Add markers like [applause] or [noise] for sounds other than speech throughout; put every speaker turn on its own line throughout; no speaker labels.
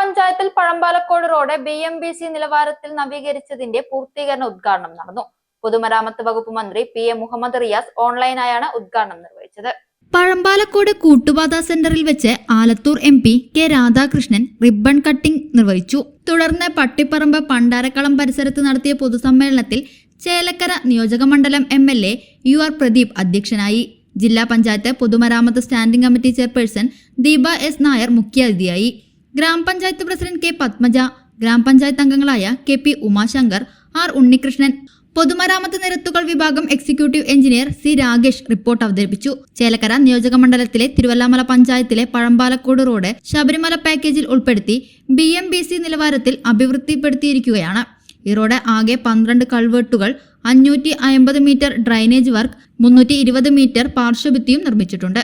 ഗ്രാമപഞ്ചായത്തിൽ Pazhampalakode road B M B C നിലവാരത്തിൽ നവീകരിച്ചതിന്റെ പൂർത്തീകരണ ഉദ്ഘാടനം നടന്നു. പൊതുമരാമത്ത് വകുപ്പ് മന്ത്രി പി എ മുഹമ്മദ് റിയാസ് ഓൺലൈനായാണ് ഉദ്ഘാടനം നിർവഹിച്ചത്.
പഴമ്പാലക്കോട് കൂട്ടുപാത സെന്ററിൽ വെച്ച് Alathur M P K Radhakrishnan ribbon cutting നിർവഹിച്ചു. തുടർന്ന് പട്ടിപ്പറമ്പ് പണ്ടാരക്കളം പരിസരത്ത് നടത്തിയ പൊതുസമ്മേളനത്തിൽ ചേലക്കര നിയോജകമണ്ഡലം M L A U R Pradeep അധ്യക്ഷനായി. ജില്ലാ പഞ്ചായത്ത് പൊതുമരാമത്ത് standing committee chairperson Deepa S Nair മുഖ്യാതിഥിയായി. ഗ്രാമപഞ്ചായത്ത് പ്രസിഡന്റ് കെ പത്മജ ഗ്രാമപഞ്ചായത്ത് അംഗങ്ങളായ K P Umashankar R Unnikrishnan പൊതുമരാമത്ത് നിരത്തുകൾ വിഭാഗം executive engineer C Ragesh report അവതരിപ്പിച്ചു. ചേലക്കര നിയോജക മണ്ഡലത്തിലെ തിരുവല്ലാമല പഞ്ചായത്തിലെ പഴമ്പാലക്കോട് റോഡ് ശബരിമല പാക്കേജിൽ ഉൾപ്പെടുത്തി ബി എം ബി സി നിലവാരത്തിൽ അഭിവൃദ്ധിപ്പെടുത്തിയിരിക്കുകയാണ്. ഈ ആകെ പന്ത്രണ്ട് കൾവെട്ടുകൾ അഞ്ഞൂറ്റി അമ്പത് മീറ്റർ ഡ്രൈനേജ് വർക്ക് മുന്നൂറ്റി ഇരുപത് മീറ്റർ പാർശ്വഭിത്തിയും നിർമ്മിച്ചിട്ടുണ്ട്.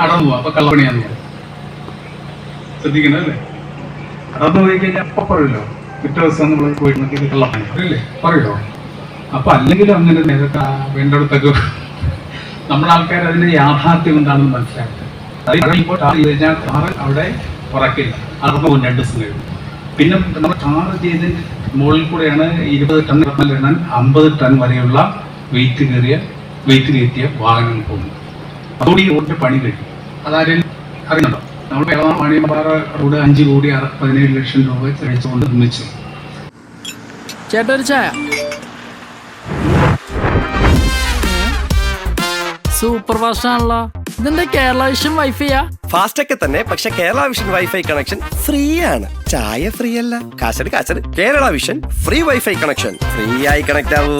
അടർന്നു പോകും അപ്പൊ കള്ളപ്പണിയാന്ന് പറയും. ശ്രദ്ധിക്കണം അല്ലേ അടർന്നു പോയി കഴിഞ്ഞാൽ അപ്പൊ പറയുമല്ലോ പിറ്റേ ദിവസം നമ്മൾ പോയിട്ട് കള്ളപ്പണി അല്ലേ പറയല്ലോ? അപ്പൊ അല്ലെങ്കിൽ അങ്ങനെ നേരത്തെ ആ വേണ്ടടത്തൊക്കെ [laughs] നമ്മുടെ ആൾക്കാർ അതിന്റെ യാഥാർത്ഥ്യം എന്താണെന്ന് മനസ്സിലാക്കുക അവിടെ ഉറക്കില്ല. അടർന്നു പോകും രണ്ട് ദിവസം കഴിഞ്ഞു പിന്നെ നമ്മൾ ടാർ ചെയ്തതിന് മുകളിൽ കൂടെയാണ് ഇരുപത് ടൺ എണ്ണാൻ അമ്പത് ടൺ വരെയുള്ള വെയിറ്റ് കയറിയ വെയിറ്റ് കയറ്റിയ വാഹനങ്ങൾ പോകുന്നത്. അതോടെ ഈ റോഡിന്റെ പണി കഴിഞ്ഞു. അതാരും അറിയുന്നുണ്ടോ നമ്മൾ വാണിയമ്പാറ റോഡ് അഞ്ച് കോടി പതിനേഴ് ലക്ഷം രൂപ ചെലവിച്ചുകൊണ്ട് നിർമ്മിച്ചു.
ചേട്ടാ ഒരു ചായ. സൂപ്പർ ഫാസ്റ്റ് ആണല്ലോ ഇതെന്താ കേരള വിഷൻ വൈഫൈയാ?
ഫാസ്റ്റ് ഒക്കെ തന്നെ പക്ഷെ Kerala vision wifi connection free ആണ് ചായ ഫ്രീ അല്ല കാശട് കാശട് Kerala vision free wifi connection free ആയി കണക്ട് ആവൂ